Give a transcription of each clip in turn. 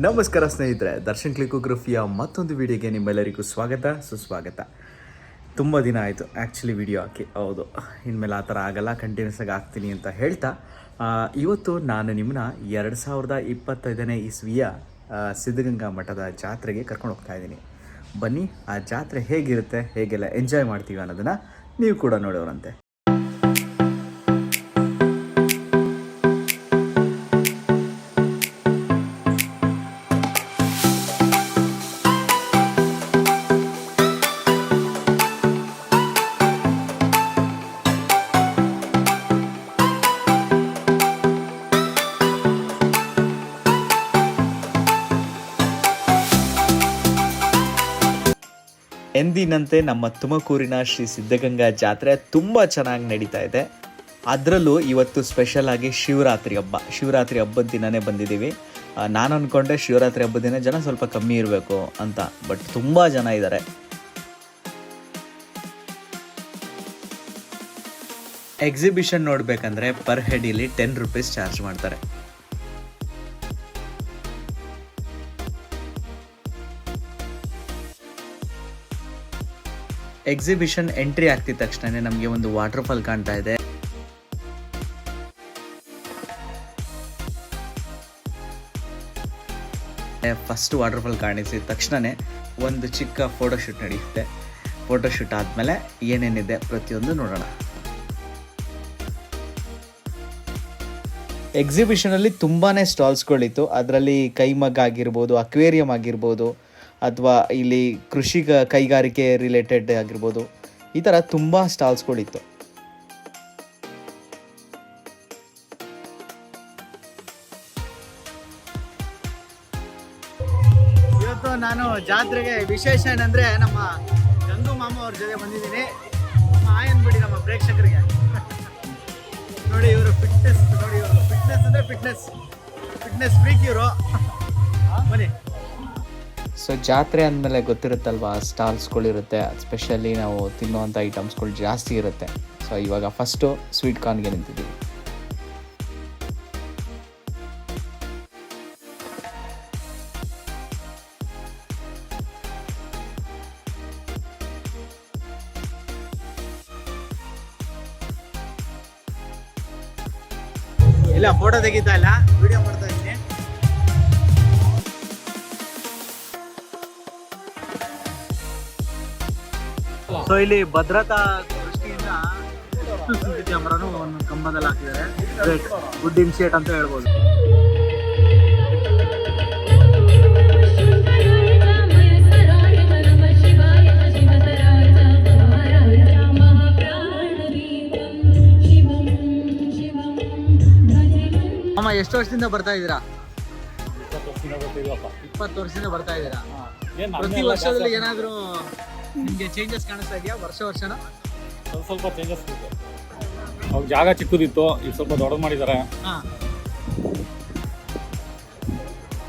ನಮಸ್ಕಾರ ಸ್ನೇಹಿತರೆ, ದರ್ಶನ್ ಕ್ಲಿಕೋಗ್ರಫಿಯ ಮತ್ತೊಂದು ವಿಡಿಯೋಗೆ ನಿಮ್ಮೆಲ್ಲರಿಗೂ ಸ್ವಾಗತ, ಸುಸ್ವಾಗತ. ತುಂಬ ದಿನ ಆಯಿತು ಆ್ಯಕ್ಚುಲಿ ವಿಡಿಯೋ ಹಾಕಿ, ಹೌದು. ಇನ್ಮೇಲೆ ಆ ಥರ ಆಗಲ್ಲ ಕಂಟಿನ್ಯೂಸ್ ಆಗಿ ಹಾಕ್ತೀನಿ ಅಂತ ಹೇಳ್ತಾ. ಇವತ್ತು ನಾನು ನಿಮ್ಮನ್ನ ಎರಡು ಸಾವಿರದ ಇಪ್ಪತ್ತೈದನೇ ಇಸ್ವಿಯ ಸಿದ್ಧಗಂಗಾ ಮಠದ ಜಾತ್ರೆಗೆ ಕರ್ಕೊಂಡು ಹೋಗ್ತಾ ಇದ್ದೀನಿ. ಬನ್ನಿ, ಆ ಜಾತ್ರೆ ಹೇಗಿರುತ್ತೆ, ಹೇಗೆಲ್ಲ ಎಂಜಾಯ್ ಮಾಡ್ತೀವಿ ಅನ್ನೋದನ್ನು ನೀವು ಕೂಡ ನೋಡೋರಂತೆ. ಎಂದಿನಂತೆ ನಮ್ಮ ತುಮಕೂರಿನ ಶ್ರೀ ಸಿದ್ಧಗಂಗಾ ಜಾತ್ರೆ ತುಂಬ ಚೆನ್ನಾಗಿ ನಡೀತಾ ಇದೆ. ಅದರಲ್ಲೂ ಇವತ್ತು ಸ್ಪೆಷಲ್ ಆಗಿ ಶಿವರಾತ್ರಿ ಹಬ್ಬ. ಶಿವರಾತ್ರಿ ಹಬ್ಬದ ದಿನನೇ ಬಂದಿದ್ದೀವಿ. ನಾನು ಅಂದ್ಕೊಂಡೆ ಶಿವರಾತ್ರಿ ಹಬ್ಬದ ದಿನ ಜನ ಸ್ವಲ್ಪ ಕಮ್ಮಿ ಇರಬೇಕು ಅಂತ ಬಟ್ ತುಂಬ ಜನ ಇದ್ದಾರೆ ಎಕ್ಸಿಬಿಷನ್ ನೋಡಬೇಕಂದ್ರೆ ಪರ್ ಹೆಡ್ ಇಲ್ಲಿ ಟೆನ್ ರುಪೀಸ್ ಚಾರ್ಜ್ ಮಾಡ್ತಾರೆ. ಎಕ್ಸಿಬಿಷನ್ ಎಂಟ್ರಿ ಆಗ್ತಿದ ತಕ್ಷಣ ನಮಗೆ ಒಂದು ವಾಟರ್ ಫಾಲ್ ಕಾಣ್ತಾ ಇದೆ. ಫಸ್ಟ್ ವಾಟರ್ ಫಾಲ್ ಕಾಣಿಸಿದ ತಕ್ಷಣನೇ ಒಂದು ಚಿಕ್ಕ ಫೋಟೋಶೂಟ್ ನಡೆಯುತ್ತೆ. ಫೋಟೋಶೂಟ್ ಆದ್ಮೇಲೆ ಏನೇನಿದೆ ಪ್ರತಿಯೊಂದು ನೋಡೋಣ. ಎಕ್ಸಿಬಿಷನಲ್ಲಿ ತುಂಬಾ ಸ್ಟಾಲ್ಸ್ಗಳಿತ್ತು ಅದರಲ್ಲಿ ಕೈಮಗ್ಗ ಆಗಿರ್ಬೋದು ಅಕ್ವೇರಿಯಂ ಆಗಿರ್ಬೋದು ಅಥವಾ ಇಲ್ಲಿ ಕೃಷಿ ಕೈಗಾರಿಕೆ ರಿಲೇಟೆಡ್ ಆಗಿರ್ಬೋದು, ಈ ಥರ ತುಂಬ ಸ್ಟಾಲ್ಸ್ಗಳಿತ್ತು ಇವತ್ತು ನಾನು ಜಾತ್ರೆಗೆ ವಿಶೇಷ ಏನಂದ್ರೆ ನಮ್ಮ ಗಂಗು ಮಾಮ ಅವ್ರ ಜೊತೆ ಬಂದಿದ್ದೀನಿ. ನಮ್ಮ ಆಯನ್ ಬಿಡಿ ನಮ್ಮ ಪ್ರೇಕ್ಷಕರಿಗೆ. ನೋಡಿ ಇವರು ಫಿಟ್ನೆಸ್ ನೋಡಿ ಇವರು. ಫಿಟ್ನೆಸ್ ಅಂದ್ರೆ ಫಿಟ್ನೆಸ್ ಫಿಟ್ನೆಸ್ ಫ್ರೀಕ್ ಇವರು. ಬನ್ನಿ. ಸೊ ಜಾತ್ರೆ ಅಂದಮೇಲೆ ಗೊತ್ತಿರುತ್ತಲ್ವಾ? ಸ್ಟಾಲ್ಸ್ಗಳಿರುತ್ತೆ ಸ್ಪೆಷಲಿ ನಾವು ತಿನ್ನುವಂಥ ಐಟಮ್ಸ್ಗಳು ಜಾಸ್ತಿ ಇರುತ್ತೆ. ಸೊ ಇವಾಗ ಫಸ್ಟು ಸ್ವೀಟ್ ಕಾರ್ನ್ಗೆ ನಿಂತಿದ್ದೀವಿ. ಇಲ್ಲ ಫೋಟೋ ತೆಗಿತಾ ಇಲ್ಲ? ವಿಡಿಯೋ ಮಾಡ್ತಾ ಸೊ ಇಲ್ಲಿ ಭದ್ರತಾ ದೃಷ್ಟಿಯಿಂದ ಕ್ಯಾಮ್ರಾನು ಒಂದು ಕಂಬದಲ್ಲಿ ಹಾಕಿದ್ದಾರೆ. ಗ್ರೇಟ್ ಗುಡ್ ಇನ್ಶಿಯೇಟ್ ಅಂತ ಹೇಳ್ಬೋದು. ಅಮ್ಮ ಎಷ್ಟು ವರ್ಷದಿಂದ ಬರ್ತಾ ಇದ್ದೀರಾ? ಇಪ್ಪತ್ತು ವರ್ಷದಿಂದ ಬರ್ತಾ ಇದ್ದೀರಾ? ಪ್ರತಿ ವರ್ಷದಲ್ಲಿ ಏನಾದರೂ ನಿಮಗೆ ಚೇಂಜಸ್ ಕಾಣಿಸ್ತಾ ಇದೆಯಾ ವರ್ಷ ವರ್ಷನ? ಸ್ವಲ್ಪ ಸ್ವಲ್ಪ ಚೇಂಜಸ್ ಇದೆ. ಅವಾಗ ಜಾಗ ಚಿಕ್ಕದಿತ್ತು ಈಗ ಸ್ವಲ್ಪ ದೊಡ್ಡದು ಮಾಡಿದ್ದಾರೆ ಹಾಂ.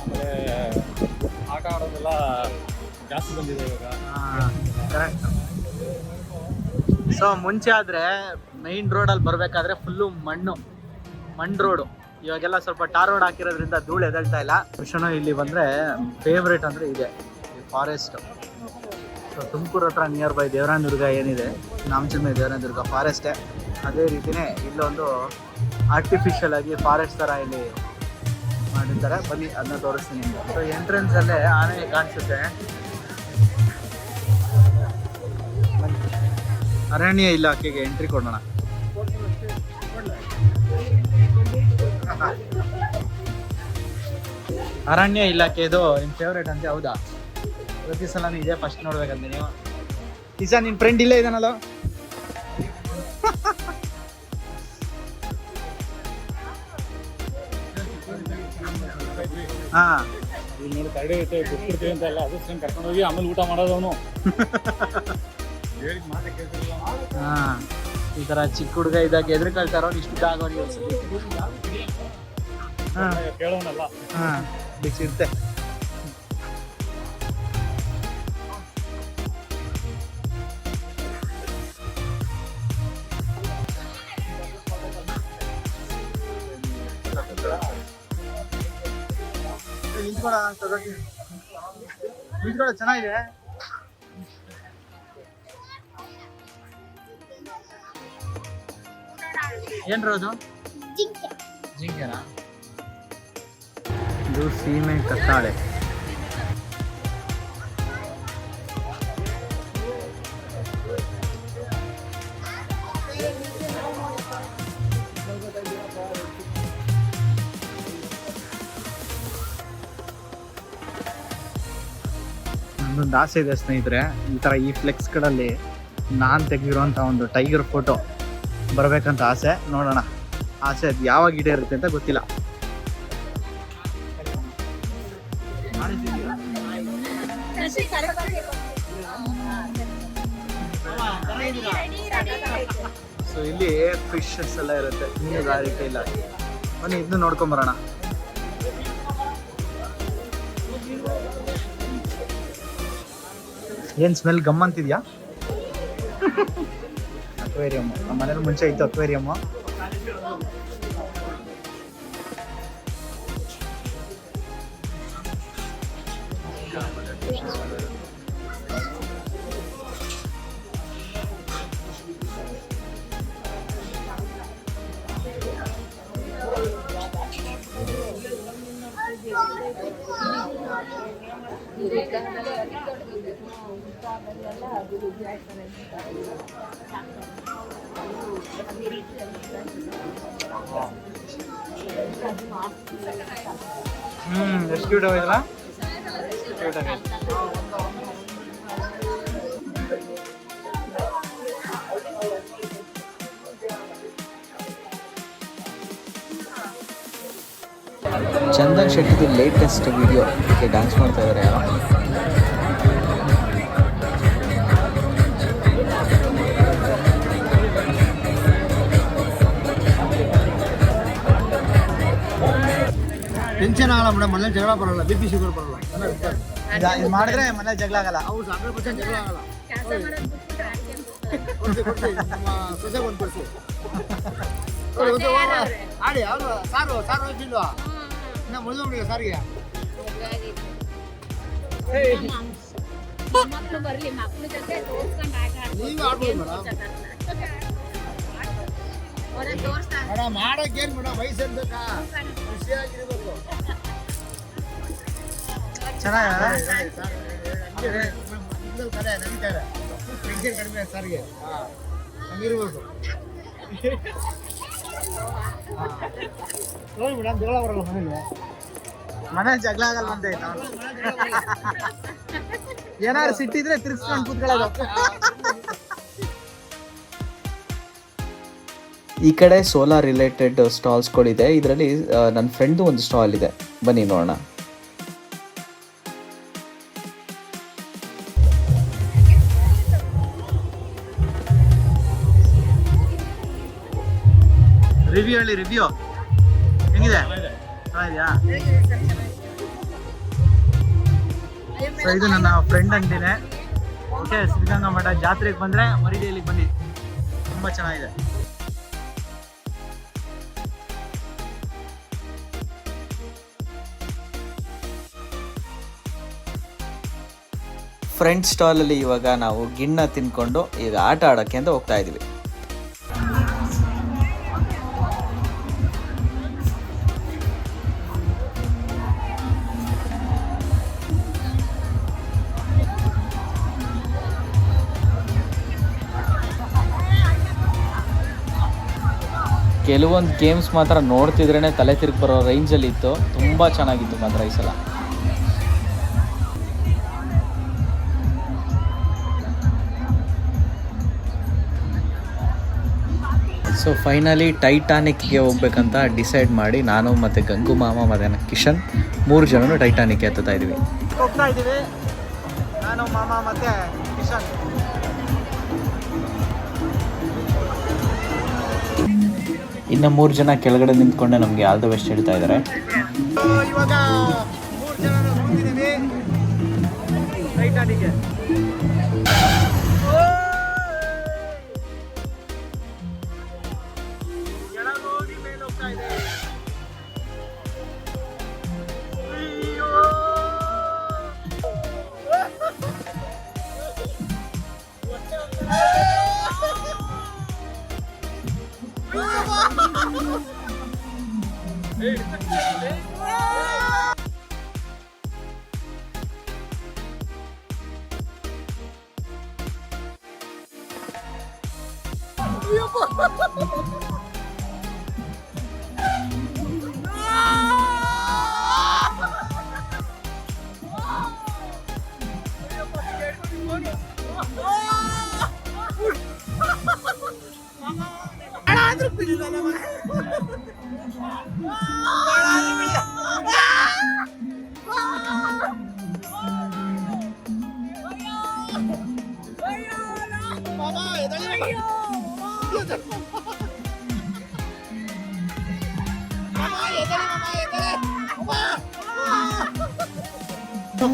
ಆಮೇಲೆ ಆಟ ಆಡೋದೆಲ್ಲ ಜಾಸ್ತಿ ಬಂದಿದೆ ಇವಾಗ. ಕರೆಕ್ಟ್ ಸೊ ಮುಂಚೆ ಆದರೆ ಮೈನ್ ರೋಡಲ್ಲಿ ಬರಬೇಕಾದ್ರೆ ಫುಲ್ಲು ಮಣ್ಣು ಮಣ್ಣು ರೋಡು ಇವಾಗೆಲ್ಲ ಸ್ವಲ್ಪ ಟಾರ್ ರೋಡ್ ಹಾಕಿರೋದ್ರಿಂದ ಧೂಳು ಎದಳ್ತಾ ಇಲ್ಲ. ಕೃಷ್ಣ ಇಲ್ಲಿ ಬಂದರೆ ಫೇವ್ರೇಟ್ ಅಂದರೆ ಇದೆ ಫಾರೆಸ್ಟ್ ಸೊ ತುಮಕೂರು ಹತ್ರ ನಿಯರ್ ಬೈ ದೇವರಾಯ ದುರ್ಗ ಏನಿದೆ ನಾಮಚಿಲ್ಮೆ ದೇವರಾಯ ದುರ್ಗ ಫಾರೆಸ್ಟೇ ಅದೇ ರೀತಿಯೇ ಇಲ್ಲೊಂದು ಆರ್ಟಿಫಿಷಿಯಲ್ ಆಗಿ ಫಾರೆಸ್ಟ್ ಥರ ಇಲ್ಲಿ ಮಾಡಿರ್ತಾರೆ. ಬನ್ನಿ, ಅದನ್ನ ತೋರಿಸ್ತೀನಿ ಸೊ ಎಂಟ್ರೆನ್ಸಲ್ಲೇ ಆನೆ ಕಾಣಿಸುತ್ತೆ. ಅರಣ್ಯ ಇಲಾಖೆಗೆ ಎಂಟ್ರಿ ಕೊಡೋಣ. ಅರಣ್ಯ ಇಲಾಖೆದು ನಿಮ್ ಫೇವ್ರೇಟ್ ಅಂತ, ಹೌದಾ? ಪ್ರತಿ ಸಲ ಇದೇ ಫಸ್ಟ್ ನೋಡ್ಬೇಕಂತ ನೀವು. ಈಸ ನಿನ್ ಫ್ರೆಂಡ್ ಇಲ್ಲೇ ಇದಾನಲ್ಲ? ಹಾ. ಈಗ ನೋಡಿ ಕರಡಿ ಐತೆ ಬಿಟ್ಬಿಡ್ತೀವಿ ಅಂತ ಎಲ್ಲ. ಅದು ಸೇಮ್ ಕರ್ಕೊಂಡು ಹೋಗಿ ಆಮೇಲೆ ಊಟ ಮಾಡೋದು ಅವನು. ಹಾ. ಈ ತರ ಚಿಕ್ಕ ಹುಡುಗ ಇದ್ದಾಗ ಎದ್ರ ಕಳ್ತಾರೋ ಇಷ್ಟು ಆಗೋರಿಗೆ ಹಾ. ಕೇಳೋನಲ್ಲ. ಹಾ. ಬಿಸಿರುತ್ತೆ ತಗೋತೀನಿ ಬೀಚ್ಗಳು ಚೆನ್ನಾಗಿದೆ. ಏನ್ ರೋದು ಜಿಂಕೆನಾ? ಇದು ಸೀಮೆ ಕತ್ತಾಳೆ. ನನ್ನೊಂದು ಆಸೆ ಇದೆ ಸ್ನೇಹಿತರೆ, ಈ ಥರ ಈ ಫ್ಲೆಕ್ಸ್ಗಳಲ್ಲಿ ನಾನು ತೆಗೆದಿರೋಂಥ ಒಂದು ಟೈಗರ್ ಫೋಟೋ ಬರಬೇಕಂತ ಆಸೆ. ನೋಡೋಣ, ಆಸೆ ಅದು ಯಾವಾಗ ಈಡೇರುತ್ತೆ ಅಂತ ಗೊತ್ತಿಲ್ಲ. ಸೊ ಇಲ್ಲಿ ಫಿಶಸ್ ಎಲ್ಲ ಇರುತ್ತೆ. ಮೀನುಗಾರಿಕೆ ಇಲ್ಲ. ಬನ್ನಿ ಇದನ್ನು ನೋಡ್ಕೊಂಬರೋಣ. ಏನ್ ಸ್ಮೆಲ್ ಗಮ್ ಅಂತಿದ್ಯಾ? ಅಕ್ವೇರಿಯಮ್ ನಮ್ಮ ಮನೇಲಿ ಮುಂಚೆ ಇತ್ತು ಅಕ್ವೇರಿಯಮ್ ಹ್ಮ್ ಎಷ್ಟು ಕ್ಯೂಟ್ ಆಗಿದಲ್ಲ ಕ್ಯೂಟ್ ಆಗಿದೆ ಚಂದನ್ ಶೆಟ್ಟಿದು ಲೇಟೆಸ್ಟ್ ವಿಡಿಯೋ ಅದಕ್ಕೆ ಡ್ಯಾನ್ಸ್ ಮಾಡ್ತಾ ಇದ್ದಾರೆ ಯಾರೋ. ಟೆನ್ಷನ್ ಆಗಲ್ಲ ಮೇಡಮ್ ಮನೇಲಿ ಜಗಳ ಬರಲ್ಲ ಬಿ ಪಿ ಶುಗರ್ ಬರಲ್ಲ. ಇದು ಮಾಡಿದ್ರೆ ಮನೇಲಿ ಜಗಳ ಆಗಲ್ಲ. ಹೌದು ಹಂಡ್ರೆಡ್ ಪರ್ಸೆಂಟ್ ಜಗಳ ಆಗಲ್ಲ. ಸೊಸೆ ಒಂದು ಕೊಡ್ಸಿ. ಆಡಿ ಅವರು ಸಾರು ಸಾರು ಹೋಯ್ತಿಲ್ವಾ ಇನ್ನ ಮುಳಿದೋಗ್ಬಿಡಿ ಸಾರಿಗೆ ಮಕ್ಕಳು ಬರ್ಲಿ ಮಕ್ಕಳ ಜೊತೆ ತೋರ್ಸ್ಕೊಂಡು ಆಟ ನೀವೇ ಆಡ್ಬೋದು ಮೇಡಮ್. ಅವ್ರನ್ನ ತೋರಿಸ್ತಾ ಮೇಡಮ್ ಮಾಡಕ್ಕೆ ಏನು ಮೇಡಮ್ ವಯಸ್ಸು ಬೇಕಾ ಖುಷಿಯಾಗಿರ್ಬೇಕು. ಚೆನ್ನಾಗಿದೆ ಕಡೆ ನಡೀತಾರೆ ಟೆನ್ಷನ್ ಕಡಿಮೆ ಸಾರಿಗೆ? ಹಾಂ ಹಂಗಿರ್ಬೇಕು. ನೋಡಿ ಮೇಡಮ್ ಜಗಳ ಬರಲ್ಲ ಮನೇಲಿ. ಮನೆ ಜಗಳ ಆಗಲ್ಲ ಅಂತ ಆಯ್ತಾ? ಏನಾದ್ರು ಸಿಟ್ಟಿದ್ರೆ ತಿರ್ಸ್ಕೊಂಡು ಕೂತ್ಕೊಳ್ಳೋದು. ಈ ಕಡೆ ಸೋಲಾರ್ ರಿಲೇಟೆಡ್ ಸ್ಟಾಲ್ಸ್ಗಳಿದೆ ಇದರಲ್ಲಿ ನನ್ನ ಫ್ರೆಂಡ್ದು ಒಂದು ಸ್ಟಾಲ್ ಇದೆ. ಬನ್ನಿ ನೋಡೋಣ. ರಿವ್ಯೂ ಹೇಳಿ ರಿವ್ಯೂ ಹೆಂಗಿದೆ? ಚೆನ್ನಾಗಿದ್ಯಾ? ಸೊ ಇದು ನನ್ನ ಫ್ರೆಂಡ್ ಅಂಗಡಿನೇ. ಓಕೆ ಸಿದ್ಧಗಂಗಾ ಮಠ ಜಾತ್ರೆಗೆ ಬಂದರೆ ಮರಿಡಿಯಲ್ಲಿಗೆ ಬನ್ನಿ. ತುಂಬ ಚೆನ್ನಾಗಿದೆ. ಫ್ರೆಂಡ್ ಸ್ಟಾಲಲ್ಲಿ ಇವಾಗ ನಾವು ಗಿಣ್ಣ ತಿನ್ಕೊಂಡು ಈಗ ಆಟ ಆಡೋಕ್ಕೆ ಅಂತ ಹೋಗ್ತಾ ಇದೀವಿ. ಕೆಲವೊಂದು ಗೇಮ್ಸ್ ಮಾತ್ರ ನೋಡ್ತಿದ್ರೇ ತಲೆ ತಿರುಗಿ ಬರೋ ರೇಂಜಲ್ಲಿ ಇತ್ತು. ತುಂಬ ಚೆನ್ನಾಗಿತ್ತು ಮಾತ್ರ ಈ ಸಲ. ಸೊ ಫೈನಲಿ ಟೈಟಾನಿಕ್ಗೆ ಹೋಗ್ಬೇಕಂತ ಡಿಸೈಡ್ ಮಾಡಿ ನಾನು ಮತ್ತು ಗಂಗು ಮಾಮ ಮತ್ತು ಕಿಶನ್ ಮೂರು ಜನನು ಟೈಟಾನಿಕ್ಗೆ ಹತ್ತುತ್ತಾ ಇದ್ದೀವಿ. ಹೋಗ್ತಾ ಇದ್ದೀವಿ. ನಾನು ಮಾಮ ಮತ್ತೆ ಕಿಶನ್. ಇನ್ನು ಮೂರು ಜನ ಕೆಳಗಡೆ ನಿಂತ್ಕೊಂಡೆ ನಮಗೆ ಆಲ್ ದ ಬೆಸ್ಟ್ ಹೇಳ್ತಾ ಇದ್ದಾರೆ ಇವಾಗ ಮೂರು ಜನ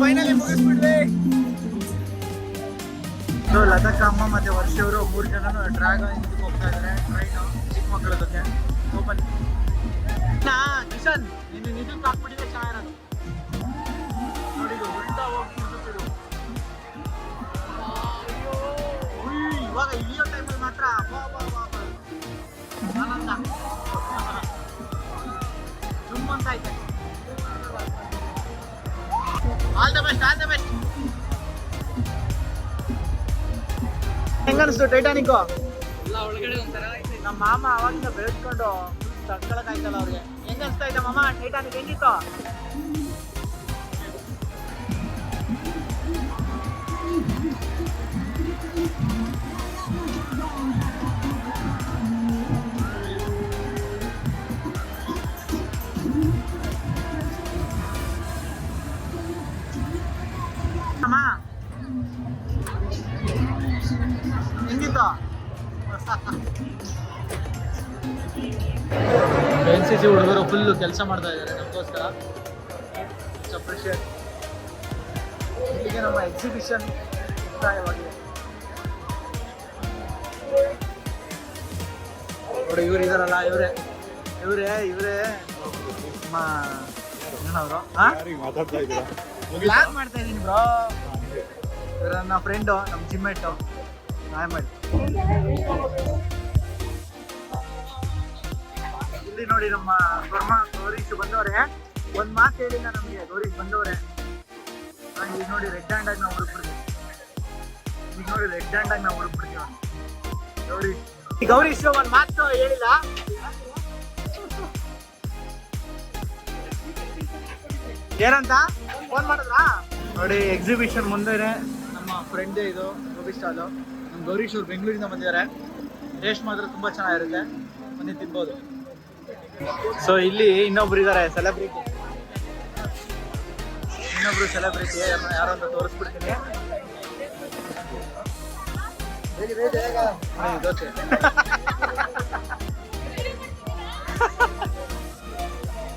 ಫೈನಲಿ ಮುಗಿಸ್ಬಿಡ್ವಿ ಸೊ ಲತಕ್ಕ ಅಮ್ಮ ಮತ್ತೆ ವರ್ಷ ಅವರು ಮೂರು ಜನನು ಡ್ರಾಗನ್ ಇದಕ್ಕೆ ಹೋಗ್ತಾ ಇದ್ದಾರೆ ಟ್ರೈನು ಚಿಕ್ಕ ಮಕ್ಕಳ ಜೊತೆ. ಓಪನ್ ನಾ ಕಿಶನ್ ನಿನ್ನ ನಿಜಕ್ಕೆ ಹಾಕ್ಬಿಟ್ಟಿದೆ ಚೆನ್ನಾಗಿರೋದು. ನೋಡಿ. ಇವಾಗ ಇಳಿಯೋ ಟೈಮಲ್ಲಿ ಮಾತ್ರ. All the best all the best ಹೆಂಗನ್ಸ್ತು Titanic ನಮ್ಮ ಮಾಮ ಅವಾಗಿಂದ ಬೆಳೆಸ್ಕೊಂಡು ತಡ್ಕೊಳಕಾಯ್ತಲ್ಲ ಅವ್ರಿಗೆ. ಹೆಂಗ ಅನಿಸ್ತಾ ಇದ್ದ ಮಾಮ? ಟೈಟಾನಿಕ್ ಹೆಂಗಿತ್ತು? ಸಿ ಫುಲ್ಲು ಕೆಲಸ ಮಾಡ್ತಾ ಇದ್ದಾರೆ ನಮಗೋಸ್ಕರ. ಅಪ್ರಿಷಿಯೇಟ್ ಇಲ್ಲಿಗೆ ನಮ್ಮ ಎಕ್ಸಿಬಿಷನ್ ಮುಕ್ತಾಯವಾಗಿದೆ. ನೋಡಿ ಇವ್ರು ಇದಾರಲ್ಲ ಇವರೇ. ಇವರೇ ಇವರೇ. ನಮ್ಮ ಏನವರು ಹಾಂ ಮಾತಾಡ್ತಾ ಇದ್ದೀರಾ? ಬ್ಲಾಗ್ ಮಾಡ್ತಾ ಇದೀನಿ ಬ್ರೋ ನಮ್ಮ ನನ್ನ ಫ್ರೆಂಡು ನಮ್ಮ ಜಿಮ್ಮೇಟು ನಾಯ್ ಮಾಡಿ ನೋಡಿ ನಮ್ಮ ವರ್ಮ ಗೌರೀಶ್ ಬಂದವ್ರೆ. ಒಂದ್ ಮಾತು ಹೇಳಿಲ್ಲ ನಮಗೆ, ಗೌರೀಶ್ ಬಂದವ್ರೆ. ಈಗ ನೋಡಿ ರೆಡ್ ಹ್ಯಾಂಡ್ ಆಗಿ ನಾವು ಹುಡುಕ್ಬಿಡ್ತೀವಿ ಈಗ ನೋಡಿ ರೆಡ್ ಹ್ಯಾಂಡ್ ಆಗಿ ನಾವು ಹುಡುಕ್ಬಿಡ್ತೀವಿ ಗೌರೀಶ್. ಗೌರೀಶ್ ಒಂದ್ ಮಾತು ಹೇಳಿಲ್ಲ. ಏನಂತ? ಫೋನ್ ಮಾಡಿದ್ರಾ? ನೋಡಿ ಎಕ್ಸಿಬಿಷನ್ ಮುಂದೆನೆ ನಮ್ಮ ಫ್ರೆಂಡ್ ಇದು ಗೋಬಿ ಸ್ಟಾಲು ನಮ್ಮ ಗೌರೀಶ್ ಅವ್ರು ಬೆಂಗಳೂರಿಂದ ಬಂದಿದ್ದಾರೆ. ಟೇಸ್ಟ್ ಮಾತ್ರ ತುಂಬಾ ಚೆನ್ನಾಗಿರುತ್ತೆ. ಮನೆ ತಿನ್ಬೋದು. ಸೊ ಇಲ್ಲಿ ಇನ್ನೊಬ್ರು ಇದ್ದಾರೆ ಸೆಲೆಬ್ರಿಟಿ ಇನ್ನೊಬ್ರು ಸೆಲೆಬ್ರಿಟಿ ಯಾರೋ ಅಂತ ತೋರಿಸ್ಬಿಡ್ತೀನಿ.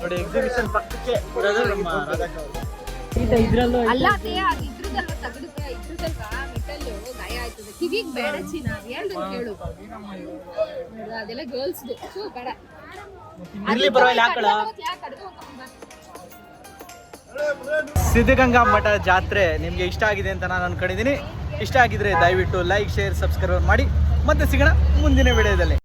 ನೋಡಿ, ಎಕ್ಸಿಬಿಷನ್ ಪಕ್ಕಕ್ಕೆ ಇದ್ರಲ್ಲೂ ಅಲ್ಲ ಇದ್ರದಲ್ವ ತಗಡಕ ಇದ್ರದಲ್ವಾ ಮೆಟಲ್ಲು ಗಾಯ ಆಯ್ತದೆ. ಕಿವಿಗ್ ಬೇಡ ಚಿನ್ನ ಅದ್ ಹೇಳ್ದಂಗ್ ಕೇಳು. ನೋಡು, ಅದೆಲ್ಲ ಗರ್ಲ್ಸ್ ಸೊ ಬೇಡ. ಇರ್ಲಿ ಪರವಾಗಿಲ್ಲ ಹಾಕಳ ಯಾಕೆ ಕಡ್ಕೊಂಡ್ ಬಾ. ಸಿದ್ಧಗಂಗಾ ಮಠ ಜಾತ್ರೆ ನಿಮಗೆ ಇಷ್ಟ ಆಗಿದೆ ಅಂತ ನಾನು ಅನ್ಕೊಂಡಿದ್ದೀನಿ. ಇಷ್ಟ ಆಗಿದ್ರೆ ದಯವಿಟ್ಟು ಲೈಕ್ ಶೇರ್ ಸಬ್ಸ್ಕ್ರೈಬ್ ಮಾಡಿ. ಮತ್ತೆ ಸಿಗೋಣ ಮುಂದಿನ ವಿಡಿಯೋದಲ್ಲಿ.